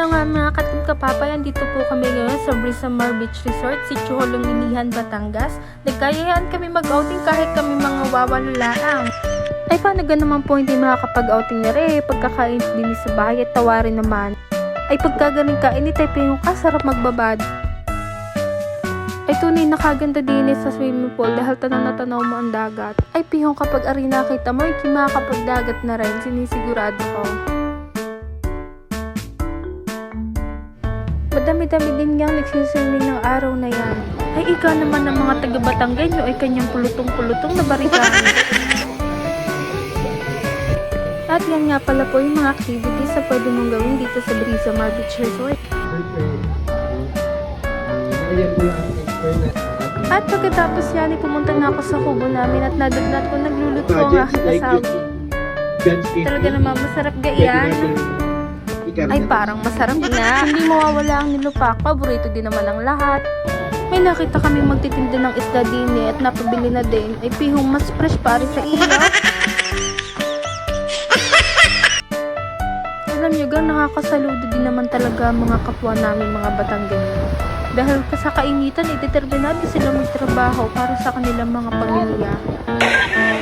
na nga mga katim kapapay, andito po kami ngayon sa Brisamar Beach Resort, si Chuholong Ilihan, Batangas. Nagkayayaan kami mag-outing kahit kami mga wawalulaang. Ay paano ga naman po hindi makakapag-outing na rin, pagkakain din sa bahay at tawarin naman. Ay pagkagaling ka, initay pingo ka, sarap magbabad. Ay tunay nakaganda din eh sa swimming pool dahil tanaw na tanaw mo ang dagat. Ay pihong kapag ari nakita mo, hindi makakapagdagat na rin, sinisigurado ko. Madami-dami din nga nagsiswimming ng araw na yan. Ay ikaw naman ng mga taga Batanggenyo ay kanyang pulutong-pulutong na barikan. At yan nga pala po yung mga activities na pwede mong gawin dito sa Brisa Mar Beach Resort. At pagkatapos yan, pumunta na ako sa kubo namin at nadagnat ko nagluluto ang aking asawa. Talaga naman masarap ga yan. Ay parang masarap na. Hindi mawawala ang nilupak. Paborito din naman ng lahat. May nakita kaming magtitinda ng isda din eh, at napabili na din. Ay pihong mas fresh pare sa ilaw. Alam nyo ga, nakakasaludo din naman talaga ang mga kapwa namin mga Batanggenyo. Dahil sa kainitan, ay determinado sila magtrabaho para sa kanilang mga pamilya.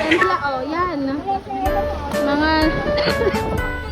Yan sila, oh, yan. Mga...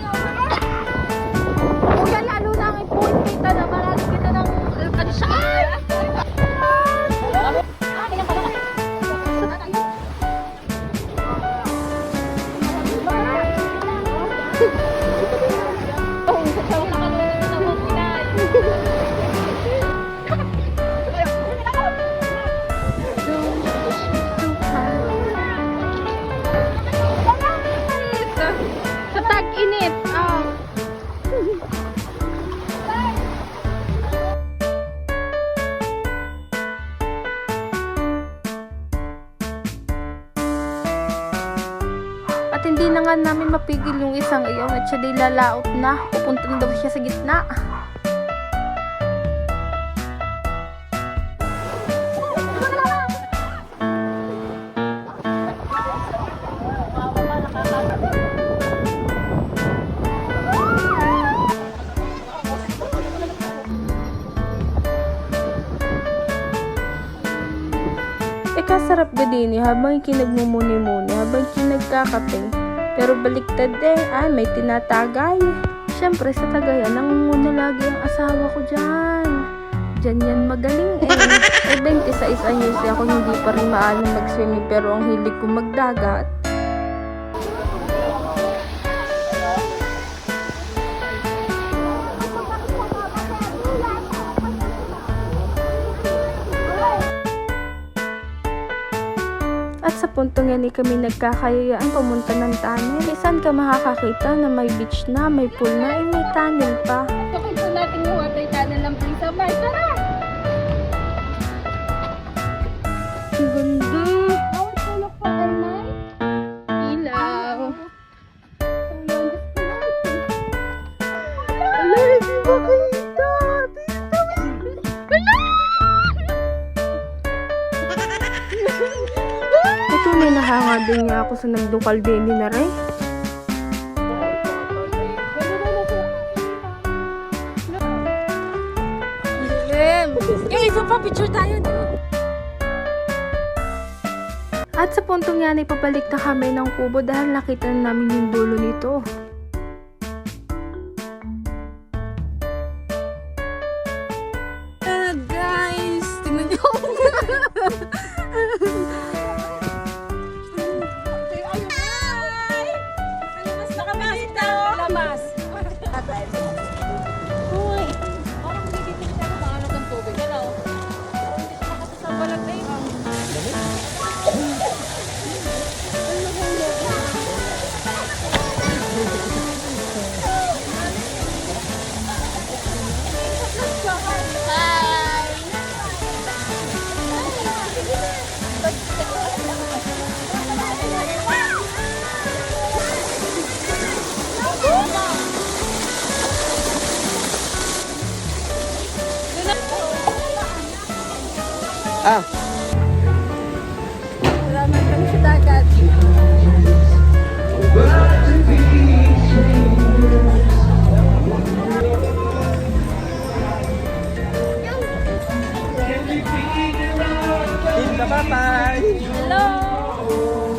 hindi na nga namin mapigil yung isang iyon at siya lalaot na. Pupunta na daw siya sa gitna. Eh kasarap ga din eh, habang kinagmumuni-muni, habang kinagkakape. Pero baliktad eh, ay may tinatagay. Siyempre sa tagayan, nangunguna lagi ang asawa ko dyan. Dyan yan magaling eh. Eh 26 anyos eh, ako hindi pa rin maalam mag-swimming pero ang hilig ko magdagat. Puntong yan, eh, kami nagkakayayaan pumunta ng tunnel. Eh, saan ka makakakita na may beach na, may pool na, eh, may tunnel pa. Pakita natin yung water channel ng Prisa Mar. Tara! Ang ganda. May nahanga din niya ako sa nagdukal din ni Naray. Yung isa pa, picture tayo. At sa puntong yan ay pabalik na kami ng kubo dahil nakita na namin yung dulo nito. Ah. Wala man kami sa dagat. Bye-bye! Hello!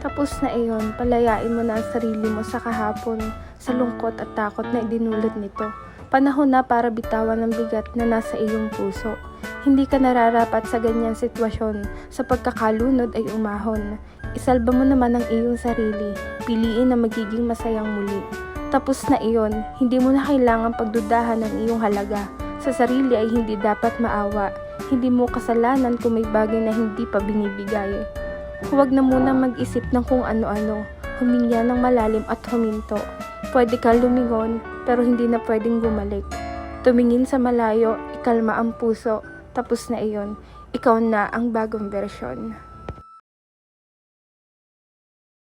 Tapos na iyon, palayain mo na ang sarili mo sa kahapon, sa lungkot at takot na idinulot nito. Panahon na para bitawan ang bigat na nasa iyong puso. Hindi ka nararapat sa ganyang sitwasyon, sa pagkakalunod ay umahon. Isalba mo naman ang iyong sarili, piliin na magiging masayang muli. Tapos na iyon, hindi mo na kailangang pagdudahan ng iyong halaga. Sa sarili ay hindi dapat maawa. Hindi mo kasalanan kung may bagay na hindi pa binibigay. Huwag na muna mag-isip ng kung ano-ano. Huminga ng malalim at huminto. Pwede ka lumingon, pero hindi na pwedeng bumalik. Tumingin sa malayo, ikalma ang puso. Tapos na iyon, ikaw na ang bagong versyon.